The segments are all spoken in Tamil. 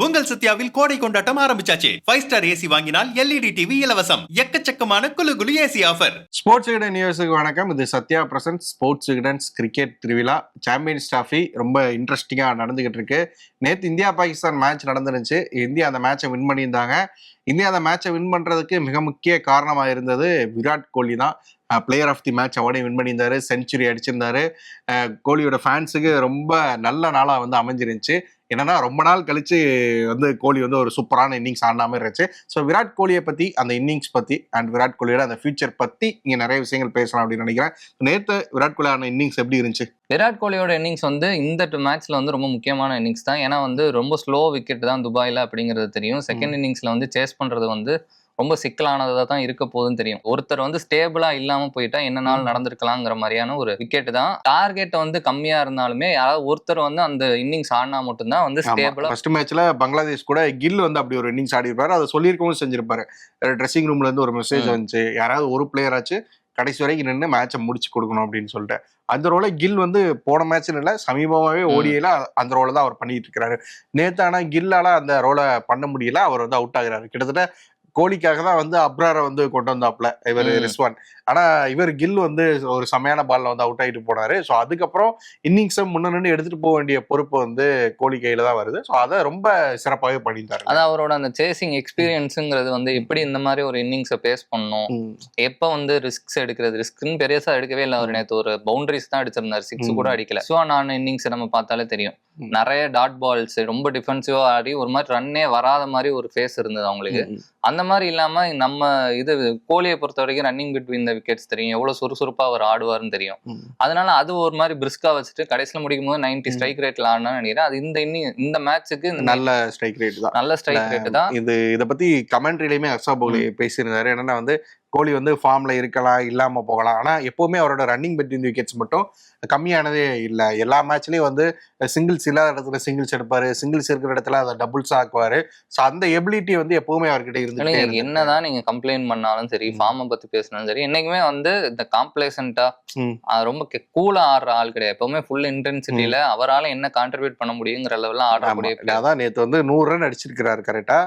உங்கள் சத்யாவில் கோடை கொண்டாட்டம் ஆரம்பிச்சாச்சு. ஃபைவ் ஸ்டார் ஏசி வாங்கினால் எல்இடி டிவி இலவசம். எக்கச்சக்கமான குலு குலு ஏசி ஆஃபர் ஸ்போர்ட்ஸ் கிடன் நியூஸுக்கு வணக்கம். இது சத்யா பிரசன்ட் ஸ்போர்ட்ஸ் கிடன்ஸ் கிரிக்கெட் திருவிழா. சாம்பியன்ஸ் ட்ராஃபி ரொம்ப இன்ட்ரெஸ்டிங்காக நடந்துகிட்டு இருக்கு. நேற்று இந்தியா பாகிஸ்தான் மேட்ச் நடந்துருந்துச்சு. இந்தியா அந்த மேட்சை வின் பண்ணியிருந்தாங்க. இந்தியா அந்த மேட்சை வின் பண்ணுறதுக்கு மிக முக்கிய காரணமாக இருந்தது விராட் கோலி தான். பிளேயர் ஆஃப் தி மேட்ச் அவார்டையும் வின் பண்ணியிருந்தாரு. செஞ்சுரி அடிச்சிருந்தாரு. கோலியோட ஃபேன்ஸுக்கு ரொம்ப நல்ல நாளாக வந்து அமைஞ்சிருந்துச்சு. என்னன்னா ரொம்ப நாள் கழிச்சு வந்து கோலி வந்து ஒரு சூப்பரான இன்னிங்ஸ் ஆடின மாதிரி இருந்துச்சு. ஸோ விராட் கோலியை பத்தி அந்த இன்னிங்ஸ் பத்தி அண்ட் விராட் கோலியோட அந்த ஃபியூச்சர் பத்தி இங்க நிறைய விஷயங்கள் பேசலாம் அப்படின்னு நினைக்கிறேன். நேத்து விராட் கோலி ஆன இன்னிங்ஸ் எப்படி இருந்துச்சு? விராட் கோலியோட இன்னிங்ஸ் வந்து இந்த மேட்ச்ல வந்து ரொம்ப முக்கியமான இன்னிங்ஸ் தான். ஏன்னா வந்து ரொம்ப ஸ்லோ விக்கெட் தான் துபாயில அப்படிங்கிறது தெரியும். செகண்ட் இன்னிங்ஸ்ல வந்து சேஸ் பண்றது வந்து ரொம்ப சிக்கலானதாக தான் இருக்க போகுதுன்னு தெரியும். ஒருத்தர் வந்து ஸ்டேபிளா இல்லாம போயிட்டா என்ன நாள் நடந்திருக்கலாங்கிற மாதிரியான ஒரு விக்கெட் தான். டார்கெட் வந்து கம்மியா இருந்தாலுமே யாராவது ஒருத்தர் வந்து அந்த இன்னிங்ஸ் ஆடினா மட்டும்தான் வந்து ஸ்டேபிளா ஃபர்ஸ்ட் மேட்ச்ல பங்களாதேஷ் கூட கில் வந்து அப்படி ஒரு இன்னிங்ஸ் ஆடி இருப்பாரு அதை சொல்லியிருக்கவும் செஞ்சிருப்பாரு. ட்ரெஸ்ஸிங் ரூம்ல இருந்து ஒரு மெசேஜ். வந்துச்சு. யாராவது ஒரு பிளேயராச்சு கடைசி வரைக்கும் நின்று மேட்சை முடிச்சு கொடுக்கணும் அப்படின்னு சொல்லிட்டு. அந்த ரோலை கில் வந்து போன மேட்ச்னு இல்லை சமீபமாகவே. ஓடியில அந்த ரோலை தான் அவர் பண்ணிட்டு இருக்காரு. நேத்து ஆனா கில்லால அந்த ரோலை பண்ண முடியல. அவர் வந்து அவுட் ஆகுறாரு. கிட்டத்தட்ட கோலிக்காக தான் வந்து அப்ராரை வந்து கொண்டு வந்தாப்ல இவர். ரிஸ்வான் ஆனா இவர் கில் வந்து ஒரு செமையான பால்ல வந்து அவுட் ஆயிட்டு போனாரு. ஸோ அதுக்கப்புறம் இன்னிங்ஸை முன்ன எடுத்துட்டு போக வேண்டிய பொறுப்பு வந்து கோலி கையில தான் வருது. ஸோ அதை ரொம்ப சிறப்பாகவே பண்ணியிருந்தாரு அது அவரோட அந்த சேசிங் எக்ஸ்பீரியன்ஸுங்கிறது வந்து எப்படி இந்த மாதிரி ஒரு இன்னிங்ஸை பேஸ் பண்ணும். எப்போ வந்து ரிஸ்க்ஸ் எடுக்கிறது? ரிஸ்க்னு பெருசா எடுக்கவே இல்லை. அவர் நேற்று ஒரு பவுண்டரிஸ் தான் அடிச்சிருந்தாரு. சிக்ஸ். கூட அடிக்கல. ஸோ நான் இன்னிங்ஸ் நம்ம பார்த்தாலே தெரியும். நிறைய டாட் பால்ஸ் ரொம்ப டிஃபென்சிவா ஆடி ஒரு மாதிரி ரன்னே வராத மாதிரி ஒரு ஃபேஸ் இருந்தது அவங்களுக்கு. அந்த மாதிரி இல்லாம நம்ம இது கோலியை பொறுத்த வரைக்கும் ரன்னிங் பிட்வீன் த விக்கெட்ஸ் தெரியும். எவ்வளவு சுறுசுறுப்பா அவர் ஆடுவார்னு தெரியும். அதனால அது ஒரு மாதிரி பிரிஸ்கா வச்சுட்டு கடைசியில முடிக்கும் போது நைன்டி. ஸ்ட்ரைக் ரேட்ல ஆடினா நினைக்கிறேன். அது இந்த இன்னிங் இந்த மேட்சுக்கு நல்ல ஸ்ட்ரைக் ரேட் தான். நல்ல ஸ்ட்ரைக் ரேட் தான். இது இத பத்தி கமெண்ட்ரிலையுமே ஹர்ஷா போலி பேசியிருந்தாரு. என்னன்னா வந்து கோலி வந்து ஃபார்ம்ல இருக்கலாம் இல்லாம போகலாம். ஆனா எப்பவுமே அவரோட ரன்னிங் பெட்வீன் விக்கெட்ஸ் மட்டும் கம்மியானதே இல்லை. எல்லா மேட்ச்லயும் வந்து சிங்கிள்ஸ் இல்லாத இடத்துல சிங்கிள்ஸ் எடுப்பாரு. சிங்கிள்ஸ் இருக்கிற இடத்துல அதை டபுள்ஸ் ஆக்குவாரு. ஸோ அந்த எபிலிட்டி வந்து எப்பவுமே அவர்கிட்ட இருந்து என்னதான் நீங்க கம்ப்ளைண்ட் பண்ணாலும் சரி. ஃபார்மை பத்தி பேசினாலும் சரி என்னைக்குமே வந்து இந்த காம்ப்ளேசண்டா ம். ரொம்ப கூலா ஆடுற ஆள் கிடையாது. எப்பவுமே ஃபுல் இன்டென்சிட்டியில அவரால என்ன கான்ட்ரிபியூட் பண்ண முடியுங்கிற லெவலில் ஆடக்கூடிய. அதான் நேத்து வந்து நூறு ரன் அடிச்சிருக்கிறாரு கரெக்டா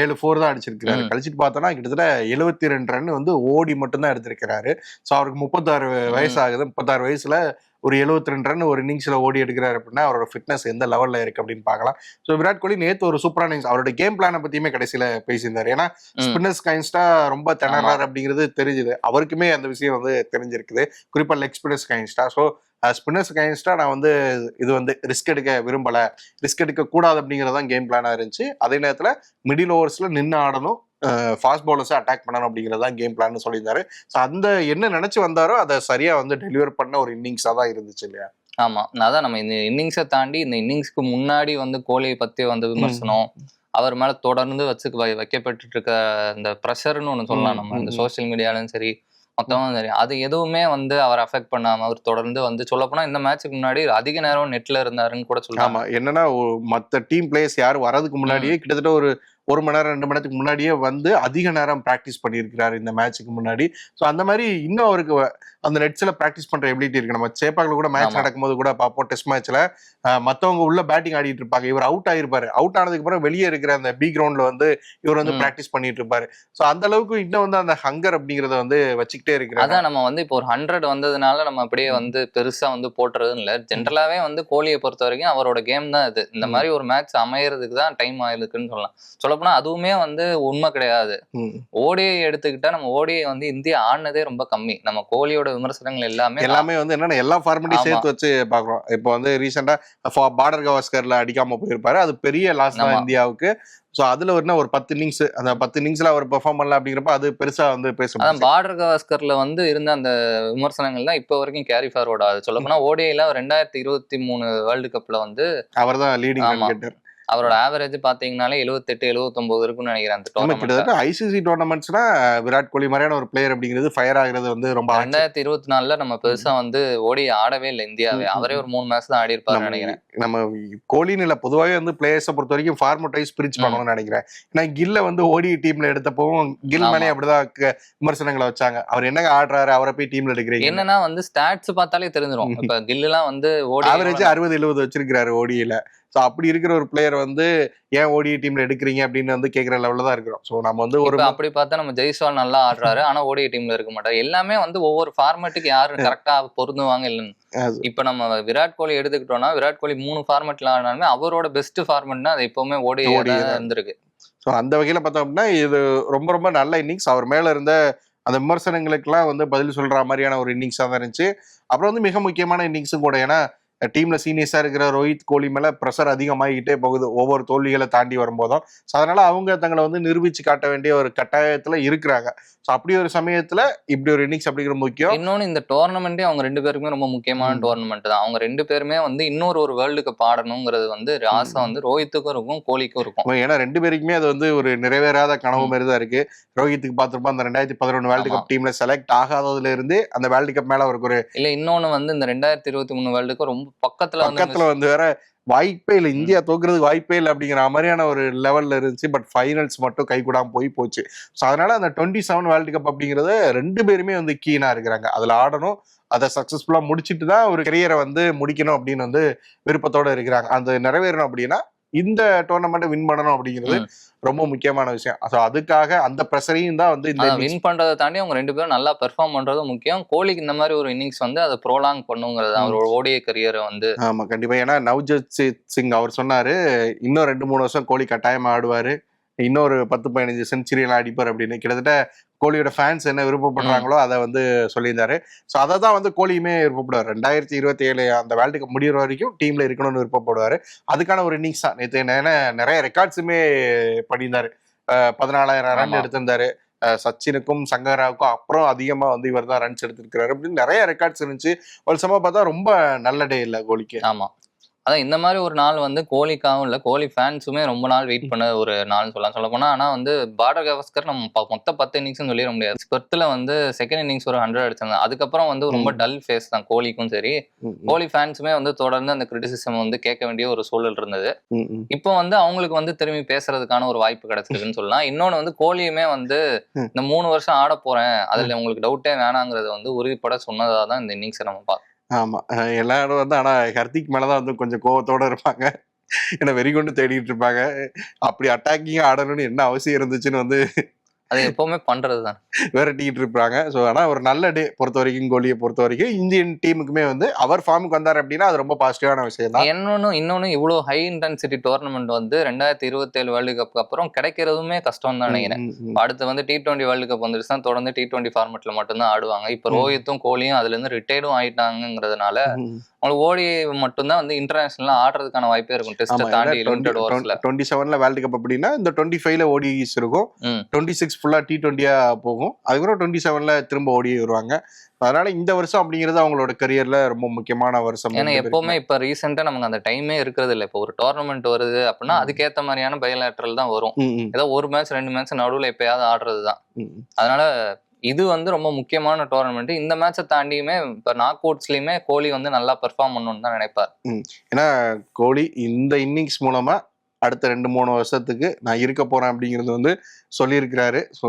ஏழு ஃபோர் தான் அடிச்சிருக்கிறாரு. கழிச்சிட்டு பார்த்தோம்னா கிட்டத்தட்ட எழுபத்தி ரெண்டு ரன் வந்து ஓடி மட்டும்தான் எடுத்திருக்கிறாரு. ஸோ அவருக்கு முப்பத்தாறு வயசு ஆகுது முப்பத்தாறு வயசுல ஒரு 72 ரெண்டு ரன் ஒரு இன்னிங்ஸ்ல ஓடி எடுக்கிறாரு அப்படின்னா அவரோட ஃபிட்னஸ் எந்த லெவல்ல இருக்கு அப்படின்னு பார்க்கலாம். ஸோ விராட் கோலி நேத்து ஒரு சூப்பரான innings. அவரோட கேம் பிளானை பத்தியுமே கடைசியில பேசியிருந்தாரு. ஏன்னா. ஸ்பின்னர்ஸ் கைன்ஸ்டா ரொம்ப திணறாரு அப்படிங்கிறது தெரிஞ்சுது. அவருக்குமே அந்த விஷயம் வந்து தெரிஞ்சிருக்குது. குறிப்பா லெக் ஸ்பின்னர்ஸ் கைன்ஸ்டா ஸோ ஸ்பின்னர்ஸ் கைன்ஸ்டா நான் வந்து இது வந்து ரிஸ்க் எடுக்க விரும்பல. ரிஸ்க் எடுக்க கூடாது அப்படிங்கிறது தான் கேம் பிளானா இருந்துச்சு. அதே நேரத்துல மிடில் ஓவர்ஸ்ல நின்று ஆடணும். ஃபாஸ்ட் பவுலர்ஸை அட்டாக் பண்ணணும் அப்படிங்கிறது தான் கேம் பிளான் சொல்லியிருந்தாரு. ஸோ அந்த என்ன நினைச்சு வந்தாரோ அதை சரியா வந்து டெலிவர் பண்ண ஒரு இன்னிங்ஸா தான் இருந்துச்சு இல்லையா? ஆமா. அதான் நம்ம இந்த இன்னிங்ஸை தாண்டி இந்த இன்னிங்ஸ்க்கு முன்னாடி வந்து கோலியை பத்தி வந்த விமர்சனம் அவர் மேல தொடர்ந்து வச்சு வைக்கப்பட்டு இருக்க இந்த ப்ரெஷர்னு ஒண்ணு சொல்லலாம் நம்ம. இந்த. சோஷியல் மீடியாலும் சரி மொத்தமா சரி அது எதுவுமே வந்து அவர் அஃபெக்ட் பண்ணாம அவர் தொடர்ந்து வந்து சொல்லப்போனா இந்த மேட்ச்சுக்கு முன்னாடி அதிக நேரம் நெட்ல இருந்தாருன்னு கூட சொல்லலாம் ஆமா என்னன்னா மத்த டீம் பிளேயர்ஸ் யாரும் வரதுக்கு முன்னாடியே கிட்டத்தட்ட ஒரு ஒரு மணி நேரம் ரெண்டு மணி நேரத்துக்கு முன்னாடியே வந்து அதிக நேரம் ப்ராக்டிஸ் பண்ணியிருக்கிறாரு இந்த மேட்ச்சுக்கு முன்னாடி. ஸோ அந்த மாதிரி இன்னும் அவருக்கு அந்த நெட்ஸ்ல ப்ராக்டிஸ் பண்ற எபிலிட்டி இருக்கு. நம்ம சேப்பாக்கில் கூட மேட்ச். நடக்கும்போது கூட பார்ப்போம் டெஸ்ட் மேட்ச்ல மத்தவங்க உள்ள பேட்டிங் ஆடிட்டு இருப்பாங்க. இவர் அவுட் ஆயிருப்பாரு. அவுட் ஆனதுக்கு அப்புறம் வெளியே இருக்கிற அந்த பி கிரவுண்ட்ல வந்து இவர் வந்து. ப்ராக்டிஸ் பண்ணிட்டு இருப்பாரு. ஸோ அந்த அளவுக்கு இன்னும் வந்து அந்த ஹங்கர் அப்படிங்கறத வந்து வச்சுக்கிட்டே இருக்கிறாரு. அதான் நம்ம வந்து இப்போ ஒரு ஹண்ட்ரட் வந்ததுனால நம்ம அப்படியே வந்து பெருசா வந்து போட்டுறதுன்னு இல்லை. ஜென்ரலாவே வந்து கோலியை பொறுத்த வரைக்கும் அவரோட கேம் தான் இது. இந்த. மாதிரி ஒரு மேட்ச் அமையறதுக்கு தான் டைம் ஆயிருக்குன்னு சொல்லலாம். சொல்லப்போனா அதுவுமே வந்து உண்மை கிடையாது. ஓடிஐ எடுத்துக்கிட்டா நம்ம ஓடிஐ வந்து இந்தியா ஆடினதே ரொம்ப கம்மி. நம்ம கோலியோட விமர்சனங்கள் எல்லாமே எல்லாமே வந்து என்னன்னா எல்லா ஃபார்மேட்டையும். சேர்த்து வச்சு பாக்குறோம் இப்போ வந்து ரீசெண்டா பார்டர் கவாஸ்கர்ல அடிக்காம போயிருப்பாரு. அது பெரிய லாஸ் தான். இந்தியாவுக்கு. சோ அதுல என்ன ஒரு பத்து இன்னிங்ஸ் அந்த பத்து இன்னிங்ஸ்ல அவர் பெர்ஃபார்ம் பண்ணல அப்படிங்கிறப்ப அது பெருசா வந்து பேச அதான் பார்டர் கவாஸ்கர்ல வந்து இருந்த அந்த விமர்சனங்கள் தான் இப்போ வரைக்கும் கேரி ஃபார்வர்ட் ஆகுது. சொல்லப்போனா ஓடிஐல ரெண்டாயிரத்தி இருபத்தி மூணு வேர்ல்டு கப்ல வந்து அவர் தான் லீடிங் அவரோட ஆவரேஜ் பாத்தீங்கன்னாலே எழுபத்தெட்டு எழுபத்தொன்பது இருக்குன்னு நினைக்கிறேன் அந்த டோர்னமெண்ட் ஐசிசி டோர்னமெண்ட்ஸ்னா விராட் கோலி மாதிரியான ஒரு பிளேயர் அப்படிங்கிறது ஃபயர் ஆகுறது வந்து ரொம்ப. ரெண்டாயிரத்தி இருபத்தி நாலுல நம்ம பெருசா வந்து ஓடி ஆடவே இல்லை இந்தியாவே. அவரே ஒரு மூணு மேட்ச் தான் ஆடி இருப்பாருன்னு நினைக்கிறேன். நம்ம கோலின்னு இல்ல பொதுவாகவே வந்து பிளேயர்ஸை பொறுத்த வரைக்கும் ஃபார்மட் வைஸ் பிரிச்சு. பண்ணணும்னு நினைக்கிறேன். ஏன்னா கில்ல வந்து ஓடி டீம்ல எடுத்தப்பவும் கில் மேலே. அப்படிதான் விமர்சனங்களை வச்சாங்க. அவர் என்னங்க ஆடுறாரு? அவரை போய் டீம்ல எடுக்கிறீங்க என்னன்னா வந்து ஸ்டாட்ஸ் பார்த்தாலே தெரிஞ்சிரும். இப்ப கில்லுலாம் வந்து ஓடி ஆவரேஜ் அறுபது எழுபது வச்சிருக்காரு ஓடியில. ஸோ அப்படி இருக்கிற ஒரு பிளேயர் வந்து ஏன் ஓடிஐ டீம்ல எடுக்கிறீங்க அப்படின்னு வந்து கேட்குற லெவலில் தான் இருக்கிறோம். ஸோ நம்ம வந்து ஒரு அப்படி பார்த்தா நம்ம ஜெய்ஸ்வால் நல்லா ஆடுறாரு. ஆனா ஓடிஐ டீம்ல இருக்க மாட்டாரு. எல்லாமே வந்து ஒவ்வொரு ஃபார்மேட்டுக்கு யாரு கரெக்டா பொருந்துவாங்க இல்லைன்னு. இப்ப நம்ம விராட் கோலி எடுத்துக்கிட்டோம்னா விராட் கோலி மூணு ஃபார்மேட்ல ஆடினாலுமே அவரோட பெஸ்ட் ஃபார்மேட்னா அது எப்பவுமே தான். இருந்திருக்கு. ஸோ அந்த வகையில் பார்த்தோம் அப்படின்னா இது ரொம்ப ரொம்ப நல்ல இன்னிங்ஸ் அவர் மேலே இருந்த அந்த விமர்சனங்களுக்கெல்லாம் வந்து பதில் சொல்ற மாதிரியான ஒரு இன்னிங்ஸாக தான் இருந்துச்சு. அப்புறம் வந்து மிக முக்கியமான இன்னிங்ஸும் கூட ஏன்னா டீம்ல சீனியர்ஸா இருக்கிற ரோஹித் கோலி மேல ப்ரெஷர் அதிகமாகிக்கிட்டே போகுது. ஒவ்வொரு தோல்விகளை தாண்டி வரும்போதும். ஸோ அதனால அவங்க தங்களை வந்து நிரூபிச்சு காட்ட வேண்டிய ஒரு கட்டாயத்துல இருக்கிறாங்க. ஸோ அப்படி ஒரு சமயத்துல இப்படி ஒரு இன்னிங்ஸ் அப்படிங்கிற முக்கியம். இன்னொன்னு இந்த டோர்னமெண்ட்டே அவங்க ரெண்டு பேருக்குமே ரொம்ப முக்கியமான. டோர்னமெண்ட் தான். அவங்க ரெண்டு பேருமே வந்து இன்னொரு ஒரு வேர்ல்டு கப் ஆடணுங்கிறது வந்து ஆசை வந்து ரோஹித்துக்கும் இருக்கும் கோலிக்கும் இருக்கும். ஏன்னா ரெண்டு பேருக்குமே அது வந்து ஒரு நிறைவேறாத கனவு மாதிரி தான் இருக்கு. ரோஹித்துக்கு பார்த்துருப்போம் அந்த ரெண்டாயிரத்தி பதினொன்று வேர்ல்டு. கப் டீம்ல செலக்ட் ஆகாததுல இருந்து அந்த வேர்ல்டு கப் மேல அவருக்கு ஒரு இல்ல இன்னொன்னு வந்து இந்த ரெண்டாயிரத்தி இருபத்தி மூணு வேர்ல்டு கப் ரொம்ப பக்கத்துல பக்கத்துல வந்து வேற வாய்ப்பே இல்லை. இந்தியா தோக்குறதுக்கு வாய்ப்பே இல்லை அப்படிங்கிற மாதிரியான ஒரு லெவல்ல இருந்துச்சு. பட் ஃபைனல்ஸ் மட்டும் கை கூடாம போய் போச்சு. ஸோ அதனால அந்த டுவெண்ட்டி செவன் வேர்ல்டு கப் அப்படிங்கறது ரெண்டு பேருமே வந்து கீனா இருக்கிறாங்க. அதுல ஆடணும். அதை சக்சஸ்ஃபுல்லா முடிச்சிட்டு தான் ஒரு கரியரை வந்து முடிக்கணும் அப்படின்னு வந்து விருப்பத்தோட இருக்கிறாங்க. அந்த நிறைவேறணும் அப்படின்னா இந்த டோர்னமெண்ட்டை வின் பண்ணணும் அப்படிங்கிறது. ரொம்ப முக்கியமான விஷயம். ஸோ அதுக்காக அந்த ப்ரெஷரையும் தான் வந்து இந்த வின் பண்றதை தாண்டி அவங்க ரெண்டு பேரும் நல்லா பெர்ஃபார்ம் பண்றது முக்கியம். கோலிக்கு இந்த மாதிரி ஒரு இன்னிங்ஸ் வந்து அதை ப்ரோலாங் பண்ணுங்கிறது தான். அவரோட ஓடிய கரியரை வந்து. ஆமா கண்டிப்பா. ஏன்னா நவ்ஜோத் சிங் அவர் சொன்னாரு இன்னும் ரெண்டு மூணு வருஷம் கோலி கட்டாயமா ஆடுவாரு. இன்னொரு பத்து பதினஞ்சு செஞ்சுரி எல்லாம் அடிப்பார் அப்படின்னு. கிட்டத்தட்ட கோலியோட ஃபேன்ஸ் என்ன விருப்பப்படுறாங்களோ அதை வந்து சொல்லியிருந்தாரு. ஸோ அதை தான் வந்து கோலியுமே விருப்பப்படுவார். ரெண்டாயிரத்தி இருபத்தி ஏழு அந்த வேர்ல்டு கப் முடிகிற வரைக்கும் டீம்ல இருக்கணும்னு விருப்பப்படுவார். அதுக்கான ஒரு இன்னிங்ஸ் தான். நேற்று ஏன்னா நிறைய ரெக்கார்ட்ஸுமே பண்ணியிருந்தாரு. பதினாலாயிரம் ரன். எடுத்திருந்தாரு. அஹ் சச்சினுக்கும் சங்கராவுக்கும் அப்புறம் அதிகமா வந்து இவர் தான் ரன்ஸ் எடுத்திருக்கிறாரு அப்படின்னு நிறைய ரெக்கார்ட்ஸ் இருந்துச்சு. ஒரு சமயம் பார்த்தா ரொம்ப நல்ல டே இல்லை கோலிக்கு. ஆமா. அதான் இந்த மாதிரி ஒரு நாள் வந்து கோலிக்காவும் இல்ல கோலி ஃபேன்ஸுமே ரொம்ப நாள் வெயிட் பண்ண ஒரு நாள்னு சொல்லலாம். சொல்ல போனா ஆனா வந்து பார்டர் கவஸ்கர் நம்ம மொத்த பத்து இன்னிங்ஸ் சொல்லிட முடியாது. ஸ்பெர்த்ல வந்து செகண்ட் இன்னிங்ஸ் ஒரு ஹண்ட்ரட் அடிச்சிருந்தாங்க அதுக்கப்புறம் வந்து ரொம்ப. டல் ஃபேஸ் தான் கோலிக்கும் சரி. கோலி ஃபேன்ஸுமே வந்து தொடர்ந்து அந்த கிரிட்டிசிசம் வந்து கேட்க வேண்டிய ஒரு சூழல் இருந்தது. இப்போ வந்து அவங்களுக்கு வந்து திரும்பி பேசுறதுக்கான ஒரு வாய்ப்பு கிடைச்சிருக்குன்னு சொல்லலாம். இன்னொன்னு வந்து கோலியுமே வந்து. இந்த மூணு வருஷம் ஆட போறேன். அதுல உங்களுக்கு டவுட்டே வேணாங்கிறத வந்து உறுதிப்பட சொன்னதா தான் இந்த இன்னிங்ஸை நம்ம பார்த்தோம். ஆமா. எல்லா எல்லாரும் வந்து ஆனா ஹர்திக் மேலதான் வந்து கொஞ்சம் கோவத்தோட இருப்பாங்க. ஏன்னா வெறி கொண்டு தேடிட்டு இருப்பாங்க. அப்படி அட்டாக்கிங் ஆடணும்னு என்ன அவசியம் இருந்துச்சுன்னு வந்து அது எப்பவுமே பண்றது தான் இருப்பாங்க. ஸோ ஆனா ஒரு நல்ல டே பொறுத்த வரைக்கும் கோலியை பொறுத்த வரைக்கும் இந்தியன் டீமுக்குமே வந்து அவர் ஃபார்முக்கு வந்தார் அப்படின்னா அது ரொம்ப பாசிட்டிவான விஷயம் தான் இன்னொன்னு இன்னொன்னு இவ்வளவு ஹை இன்டென்சிட்டி டோர்னமெண்ட் வந்து ரெண்டாயிரத்தி இருபத்தி ஏழு வேர்ல்டு கப் அப்புறம் கிடைக்கிறதுமே கஷ்டம் தான் நினைக்கிறேன். அடுத்து வந்து டி டுவெண்ட்டி வேர்ல்டு கப் வந்துருச்சுன்னா தொடர்ந்து டி டுவெண்ட்டி ஃபார்மெட்ல மட்டும்தான் ஆடுவாங்க. இப்ப. ரோஹித்தும் கோலியும் அதுல இருந்து ரிட்டையர்டும் ஆயிட்டாங்கிறதுனால அவங்களுக்கு ஓடி மட்டும்தான் வந்து இன்டர்நேஷனலா ஆடுறதுக்கான வாய்ப்பே இருக்கும். டெஸ்ட் தாண்டி லிமிடெட் ஓவர்ஸ்ல டுவெண்ட்டி செவன்ல வேர்ல்டு கப் அப்படின்னா இந்த டுவெண்ட்டி ஃபைவ்ல ஓடிஸ் இருக்கும். டுவெண்ட்டி சிக்ஸ் ஃபுல்லா டி டுவெண்ட்டியா போகும். அதுக்கப்புறம் டுவெண்ட்டி செவன்ல திரும்ப ஓடி வருவாங்க. அதனால இந்த வருஷம் அப்படிங்கிறது அவங்களோட கரியர்ல ரொம்ப முக்கியமான வருஷம் ஏன்னா எப்பவுமே இப்ப ரீசெண்டா நமக்கு அந்த டைமே இருக்கிறது இல்ல. இப்ப ஒரு டோர்னமெண்ட் வருது அப்படின்னா ம். அதுக்கேத்த மாதிரியான பயலாட்ரல் தான் வரும். ஏதோ ஒரு மேட்ச் ரெண்டு மேட்ச் நடுவுல எப்பயாவது ஆடுறது தான். அதனால இது வந்து ரொம்ப முக்கியமான டோர்னமெண்ட் இந்த மேட்சை தாண்டியுமே இப்ப நாக் அவுட்ஸ்லயுமே கோலி வந்து நல்லா பெர்ஃபார்ம் பண்ணணும்னு தான் நினைப்பார். ஏன்னா கோலி இந்த இன்னிங்ஸ் மூலமா அடுத்த ரெண்டு மூணு வருஷத்துக்கு நான் இருக்க போறேன் அப்படிங்கிறது வந்து சொல்லியிருக்கிறாரு. ஸோ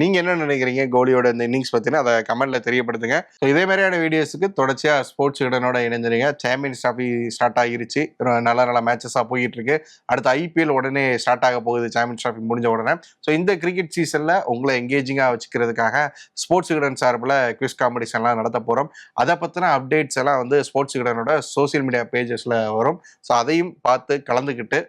நீங்க என்ன நினைக்கிறீங்க? கோலியோட இந்த இன்னிங்ஸ் பத்தினா அதை கமெண்ட்ல தெரியப்படுத்துங்க. ஸோ இதே மாதிரியான வீடியோஸுக்கு தொடர்ச்சியா ஸ்போர்ட்ஸ் இடனோட இணைஞ்சிருங்க சாம்பியன்ஸ் ட்ராஃபி ஸ்டார்ட் ஆகிருச்சு. நல்ல நல்ல மேட்சஸாக போயிட்டு இருக்கு அடுத்து ஐபிஎல் உடனே ஸ்டார்ட் ஆக போகுது. சாம்பியன்ஸ் ட்ராஃபி முடிஞ்ச உடனே. ஸோ இந்த கிரிக்கெட் சீசன்ல உங்களை எங்கேஜிங்காக வச்சுக்கிறதுக்காக ஸ்போர்ட்ஸ் கிடன் சார்பில் குவிஸ் காம்படிஷன்லாம் நடத்த போகிறோம் அதை பற்றின அப்டேட்ஸ் எல்லாம் வந்து ஸ்போர்ட்ஸ் கிடனோட சோஷியல் மீடியா பேஜஸில் வரும். ஸோ அதையும் பார்த்து கலந்துக்கிட்டு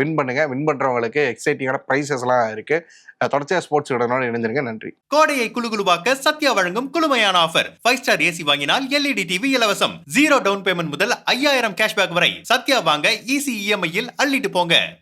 வின் பண்ணுங்க. வின் பண்ணுறவங்களுக்கு எக்ஸைட்டிங்கான ப்ரைஸஸ்லாம் இருக்குது தொடர்ச்சியாக ஸ்போர்ட்ஸ் ஸ்போர்ட்ஸ் கிடனோட இணைந்திருங்க நன்றி. கோடையை குழுகுழுவாக்க சத்யா வழங்கும் குழுமையான ஆஃபர் ஃபைவ் ஸ்டார் ஏசி வாங்கினால் எல்இடி டிவி இலவசம். ஜீரோ டவுன் பேமெண்ட் முதல் ஐயாயிரம் கேஷ்பேக் வரை சத்யா வாங்க ஈசி இஎம்ஐயில் அள்ளிட்டு போங்க.